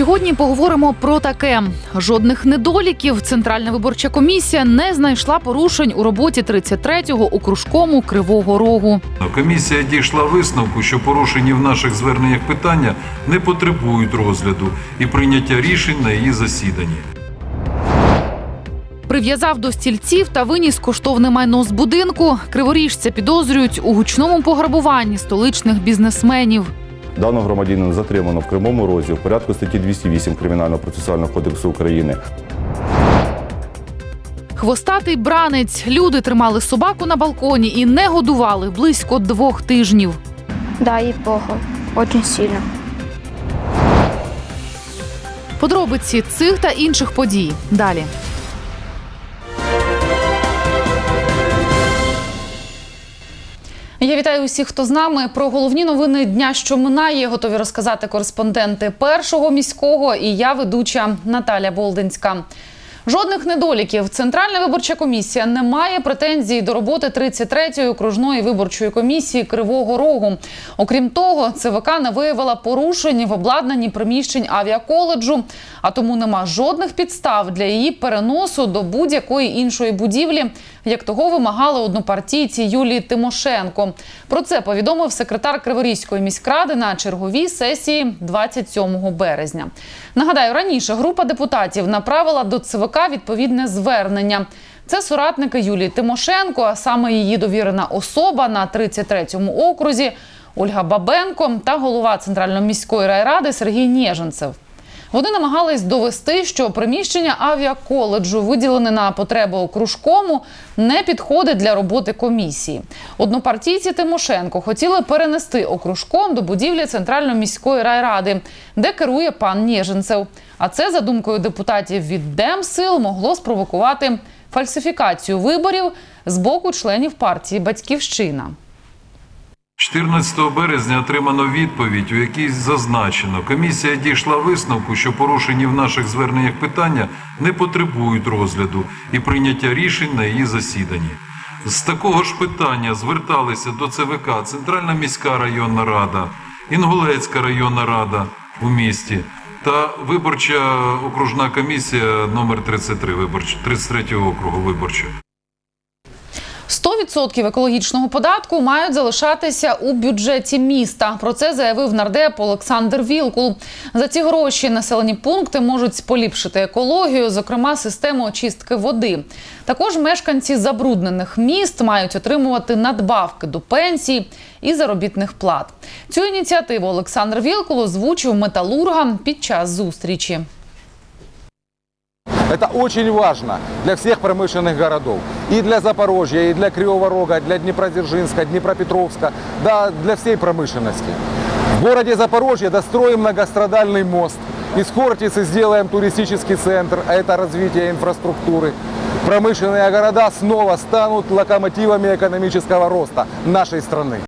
Сьогодні поговоримо про таке: жодних недоліків. Центральна виборча комісія не знайшла порушень у роботі 33-го окружкому Кривого Рогу. Комісія дійшла висновку, що порушені в наших зверненнях питання не потребують розгляду і прийняття рішень на її засіданні. Прив'язав до стільців та виніс коштовне майно з будинку. Криворіжця підозрюють у гучному пограбуванні столичних бізнесменів. Даного громадянина затримано в Кривому Розі в порядку статті 208 Кримінального процесуального кодексу України. Хвостатий бранець. Люди тримали собаку на балконі і не годували близько двох тижнів. Да, ей плохо. Очень сильно. Подробиці цих та інших подій далі. Я вітаю усіх, хто з нами. Про головні новини дня, що минає, готові розказати кореспонденти першого міського. І я ведуча Наталя Болдинська. Жодних недоліків. Центральна виборча комісія не має претензій до роботи 33-ї окружної виборчої комісії Кривого Рогу. Окрім того, ЦВК не виявила порушень в обладнанні приміщень авіаколеджу, а тому нема жодних підстав для її переносу до будь-якої іншої будівлі, як того вимагали однопартійці Юлії Тимошенко. Про це повідомив секретар Криворізької міськради на черговій сесії 27 березня. Нагадаю, раніше група депутатів направила до ЦВК відповідне звернення. Це соратники Юлії Тимошенко, а саме її довірена особа на 33-му окрузі Ольга Бабенко та голова Центральної міської райради Сергій Нєженцев. Вони намагались довести, що приміщення авіаколеджу, виділене на потребу окружкому, не підходить для роботи комісії. Однопартійці Тимошенко хотіли перенести окружком до будівлі Центральної міської райради, де керує пан Нєженцев. А це, за думкою депутатів від Демсил, могло спровокувати фальсифікацію виборів з боку членів партії Батьківщина. 14 березня отримано відповідь, у якій зазначено, комісія дійшла висновку, що порушені в наших зверненнях питання не потребують розгляду і прийняття рішень на її засіданні. З такого ж питання зверталися до ЦВК Центральна міська районна рада, Інгулецька районна рада у місті та виборча окружна комісія номер 33 виборча 33 округу виборча. 100% екологічного податку мають залишатися у бюджеті міста. Про це заявив нардеп Олександр Вілкул. За ці гроші населені пункти можуть поліпшити екологію, зокрема систему очистки води. Також мешканці забруднених міст мають отримувати надбавки до пенсій і заробітних плат. Цю ініціативу Олександр Вілкул озвучив металургам під час зустрічі. Это очень важно для всех промышленных городов. И для Запорожья, и для Кривого Рога, для Днепродзержинска, Днепропетровска, да, для всей промышленности. В городе Запорожье достроим многострадальный мост. Из Хортицы сделаем туристический центр, а это развитие инфраструктуры. Промышленные города снова станут локомотивами экономического роста нашей страны.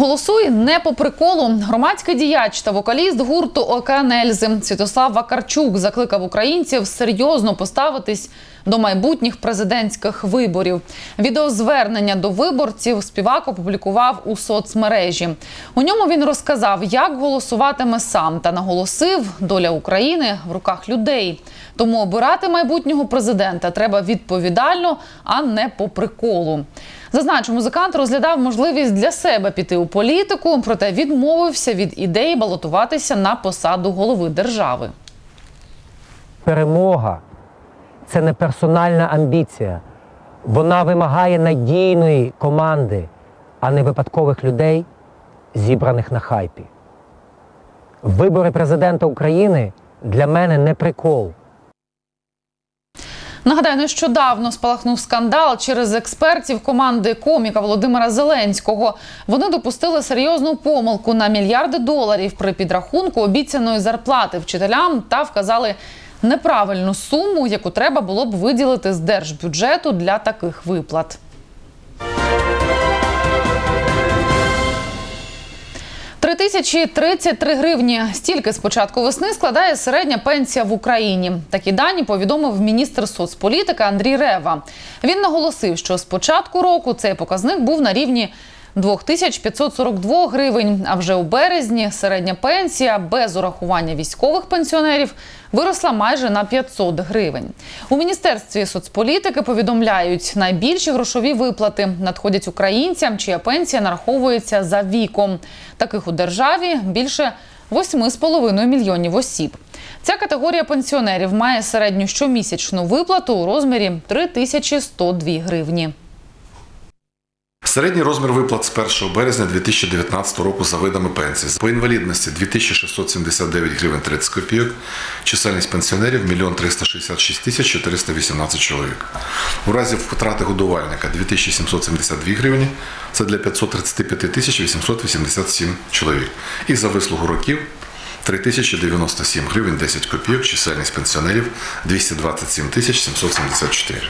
Голосуй не по приколу. Громадський діяч та вокаліст гурту «Океан Ельзи» Святослав Вакарчук закликав українців серйозно поставитись до майбутніх президентських виборів. Відеозвернення до виборців співак опублікував у соцмережі. У ньому він розказав, як голосуватиме сам, та наголосив, доля України в руках людей. Тому обирати майбутнього президента треба відповідально, а не по приколу. Зазначу, музикант розглядав можливість для себе піти у політику, проте відмовився від ідеї балотуватися на посаду голови держави. перемога це не персональна амбіція. Вона вимагає надійної команди, а не випадкових людей, зібраних на хайпі. Вибори президента України для мене не прикол. Нагадаю, нещодавно спалахнув скандал через експертів команди коміка Володимира Зеленського. Вони допустили серйозну помилку на мільярди доларів при підрахунку обіцяної зарплати вчителям та вказали неправильну суму, яку треба було б виділити з держбюджету для таких виплат. Тисячі 33 гривні. Стільки з початку весни складає середня пенсія в Україні. Такі дані повідомив міністр соцполітики Андрій Рева. Він наголосив, що з початку року цей показник був на рівні 2542 гривень. А вже у березні середня пенсія без урахування військових пенсіонерів виросла майже на 500 гривень. У міністерстві соцполітики повідомляють, найбільші грошові виплати надходять українцям, чия пенсія нараховується за віком. Таких у державі більше 8,5 мільйонів осіб. Ця категорія пенсіонерів має середню щомісячну виплату у розмірі 3102 гривні. Середній розмір виплат з 1 березня 2019 року за видами пенсій. По інвалідності 2679 гривень 30 копійок, чисельність пенсіонерів 1 366 тисяч 418 чоловік. У разі втрати годувальника 2772 гривні, це для 535 тисяч 887 чоловік. І за вислугу років 3097 гривень 10 копійок, чисельність пенсіонерів 227 тисяч 774.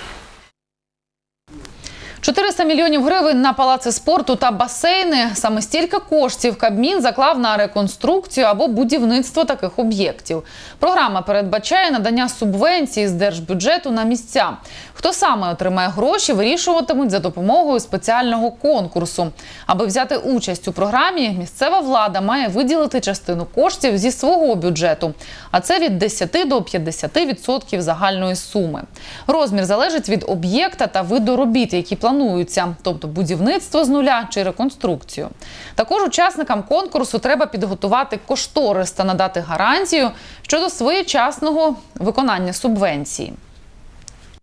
400 мільйонів гривень на палаци спорту та басейни. Саме стільки коштів Кабмін заклав на реконструкцію або будівництво таких об'єктів. Програма передбачає надання субвенції з держбюджету на місця. Хто саме отримає гроші, вирішуватимуть за допомогою спеціального конкурсу. Аби взяти участь у програмі, місцева влада має виділити частину коштів зі свого бюджету, а це від 10 до 50% загальної суми. Розмір залежить від об'єкта та виду робіт, які плануються, тобто будівництво з нуля чи реконструкцію. Також учасникам конкурсу треба підготувати кошторис та надати гарантію щодо своєчасного виконання субвенції.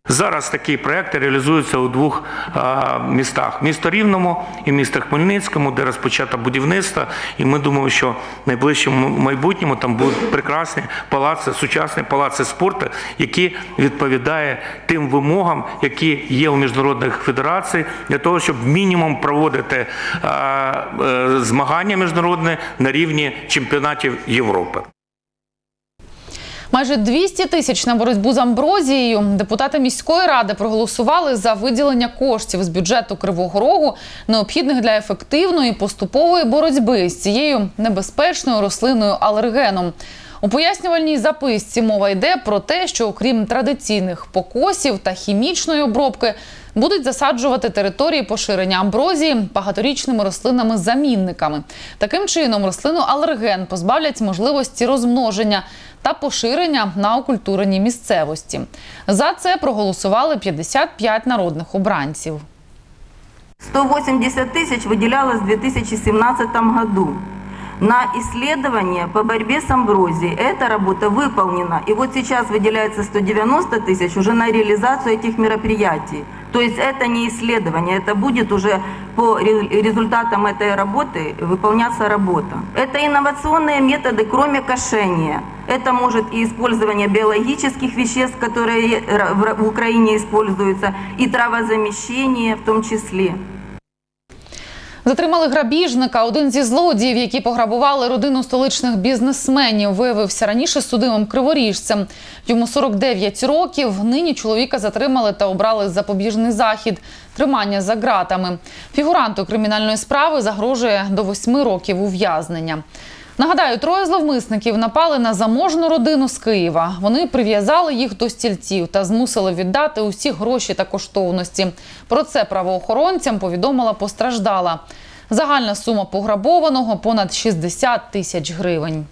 Зараз такі проекти реалізуються у двох містах: місто Рівному і місто Хмельницькому, де розпочато будівництво. І ми думаємо, що в найближчому майбутньому там будуть прекрасні палаци, сучасні палаци спорту, які відповідають тим вимогам, які є у міжнародних федерацій, для того, щоб мінімум проводити е, змагання міжнародні на рівні чемпіонатів Європи. Майже 200 тисяч на боротьбу з амброзією. Депутати міської ради проголосували за виділення коштів з бюджету Кривого Рогу, необхідних для ефективної поступової боротьби з цією небезпечною рослиною алергеном. У пояснювальній записці мова йде про те, що окрім традиційних покосів та хімічної обробки будуть засаджувати території поширення амброзії багаторічними рослинами-замінниками. Таким чином, рослину алерген позбавлять можливості розмноження та поширення на окультуреній місцевості. За це проголосували 55 народних обранців. 180 тысяч выделялось в 2017 году на исследование по борьбе с амброзией. Эта работа выполнена. И вот сейчас выделяется 190 тысяч уже на реализацию этих мероприятий. То есть это не исследование, это будет уже по ре- результатам этой работы выполняться работа. Это инновационные методы, кроме кошения. Это может и использование биологических веществ, которые в Украине используются, и травозамещение в том числе. Затримали грабіжника. Один зі злодіїв, які пограбували родину столичних бізнесменів, виявився раніше судимим криворіжцем. Йому 49 років. Нині чоловіка затримали та обрали запобіжний захід тримання за ґратами. Фігуранту кримінальної справи загрожує до 8 років ув'язнення. Нагадаю, троє зловмисників напали на заможну родину з Києва. Вони прив'язали їх до стільців та змусили віддати усі гроші та коштовності. Про це правоохоронцям повідомила постраждала. Загальна сума пограбованого понад 60 тисяч гривень.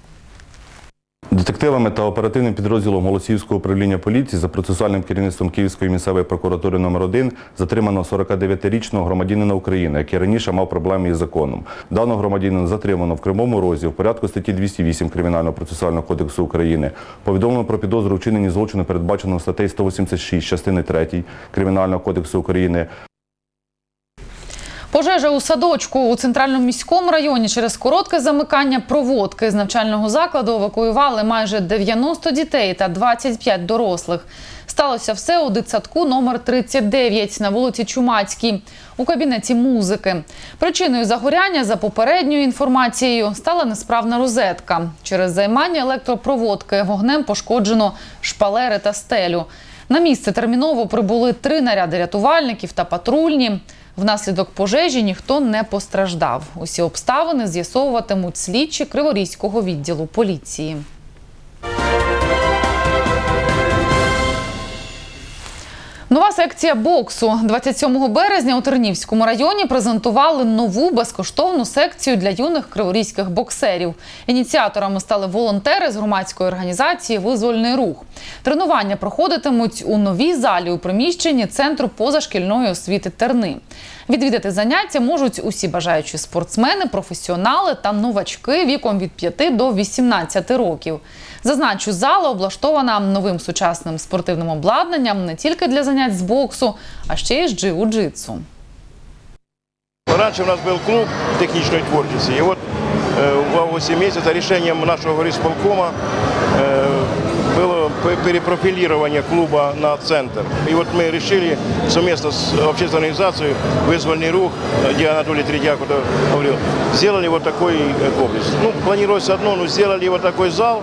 Детективами та оперативним підрозділом Голосіївського управління поліції за процесуальним керівництвом Київської місцевої прокуратури номер 1 затримано 49-річного громадянина України, який раніше мав проблеми із законом. Даного громадянина затримано в Кривому Розі в порядку статті 208 Кримінального процесуального кодексу України. Повідомлено про підозру у вчиненні злочину, передбаченого статтею 186 частини 3 Кримінального кодексу України. Пожежа у садочку у центральному міському районі через коротке замикання проводки з навчального закладу евакуювали майже 90 дітей та 25 дорослих. Сталося все у дитсадку номер 39 на вулиці Чумацькій у кабінеті музики. Причиною загоряння, за попередньою інформацією, стала несправна розетка. Через займання електропроводки вогнем пошкоджено шпалери та стелю. На місце терміново прибули три наряди рятувальників та патрульні. Внаслідок пожежі ніхто не постраждав. Усі обставини з'ясовуватимуть слідчі Криворізького відділу поліції. Нова секція боксу 27 березня у Тернівському районі презентували нову безкоштовну секцію для юних криворізьких боксерів. Ініціаторами стали волонтери з громадської організації Визвольний рух. Тренування проходитимуть у новій залі у приміщенні центру позашкільної освіти Терни. Відвідати заняття можуть усі бажаючі спортсмени, професіонали та новачки віком від 5 до 18 років. Зазначу, зала облаштована новим сучасним спортивним обладнанням не тільки для занять з боксу, а ще й з джиу-джитсу. Раньше у нас был клуб технічної творчості, і от е, в августе месяце рішенням нашого горисполкома е, было пе- перепрофилирование клуба на центр. И вот мы решили совместно с общественной организацией «Вызвольный рух», где Анатолий Третьяк вот говорил, сделали вот такой э, комплекс. Ну, планировалось одно, но сделали вот такой зал.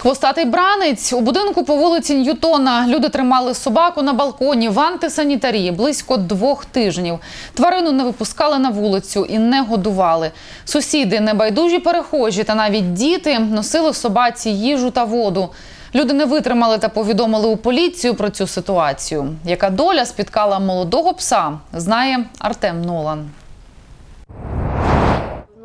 Хвостатий бранець у будинку по вулиці Ньютона. Люди тримали собаку на балконі в антисанітарії близько двох тижнів. Тварину не випускали на вулицю і не годували. Сусіди, небайдужі перехожі та навіть діти носили собаці їжу та воду. Люди не витримали та повідомили у поліцію про цю ситуацію. Яка доля спіткала молодого пса, знає Артем Нолан.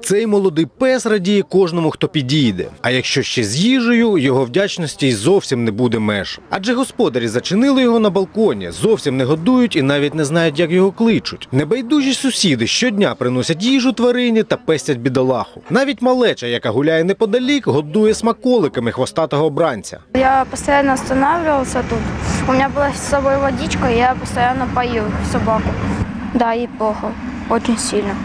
Цей молодий пес радіє кожному, хто підійде. А якщо ще з їжею, його вдячності й зовсім не буде меж. Адже господарі зачинили його на балконі, зовсім не годують і навіть не знають, як його кличуть. Небайдужі сусіди щодня приносять їжу тварині та пестять бідолаху. Навіть малеча, яка гуляє неподалік, годує смаколиками хвостатого бранця. Я постоянно останавливался тут. У меня была с собой водичка, и я постоянно поил собаку. Да, ей плохо. Очень сильно.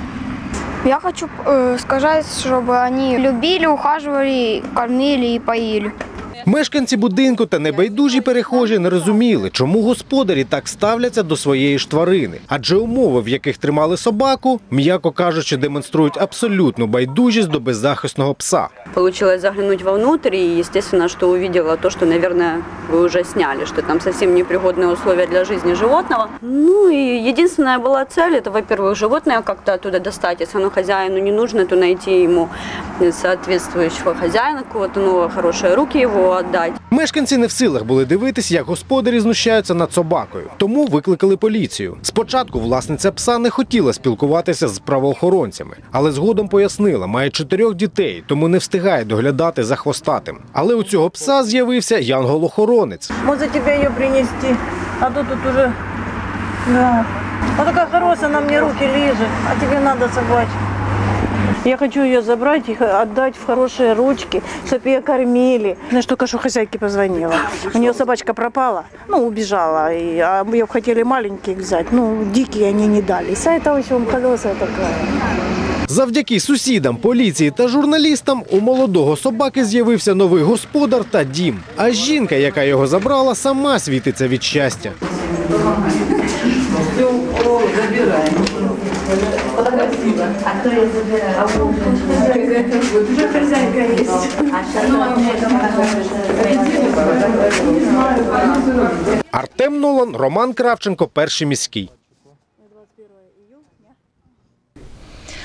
Я хочу э, сказать, чтобы они любили, ухаживали, кормили и поили. Мешканці будинку та небайдужі перехожі не розуміли, чому господарі так ставляться до своєї ж тварини. Адже умови, в яких тримали собаку, м'яко кажучи, демонструють абсолютну байдужість до беззахисного пса. Получилось заглянуть вовнутрь и, естественно, что увидела то, что, наверное, вы уже сняли, что там совсем непригодные условия для жизни животного. Ну и единственная была цель, это, во-первых, животное как-то оттуда достать. Если оно хозяину не нужно, то найти ему соответствующего хозяина, какого-то нового, хорошие руки его отдать. Мешканці не в силах були дивитись, як господарі знущаються над собакою, тому викликали поліцію. Спочатку власниця пса не хотіла спілкуватися з правоохоронцями, але згодом пояснила, має чотирьох дітей, тому не встигає доглядати за хвостатим. Але у цього пса з'явився янгол-охоронець. Может тебе ее принести, а то тут уже... Да. А такая хорошая, она мне руки лижет, а тебе надо собачку. Я хочу ее забрать и отдать в хорошие ручки, чтобы ее кормили. Знаешь, только что хозяйке позвонила. У нее собачка пропала, ну, убежала. И, а ее хотели маленьких взять, ну, дикие они не дались. А это, в общем, колеса такая. Завдяки сусідам, поліції та журналістам у молодого собаки з'явився новий господар та дім. А жінка, яка його забрала, сама світиться від щастя. Артем Нолан, Роман Кравченко, перший міський.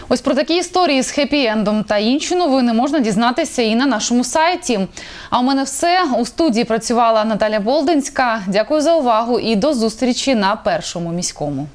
Ось про такі історії з хеппі-ендом та інші новини можна дізнатися і на нашому сайті. А у мене все у студії працювала Наталя Болдинська. Дякую за увагу і до зустрічі на першому міському.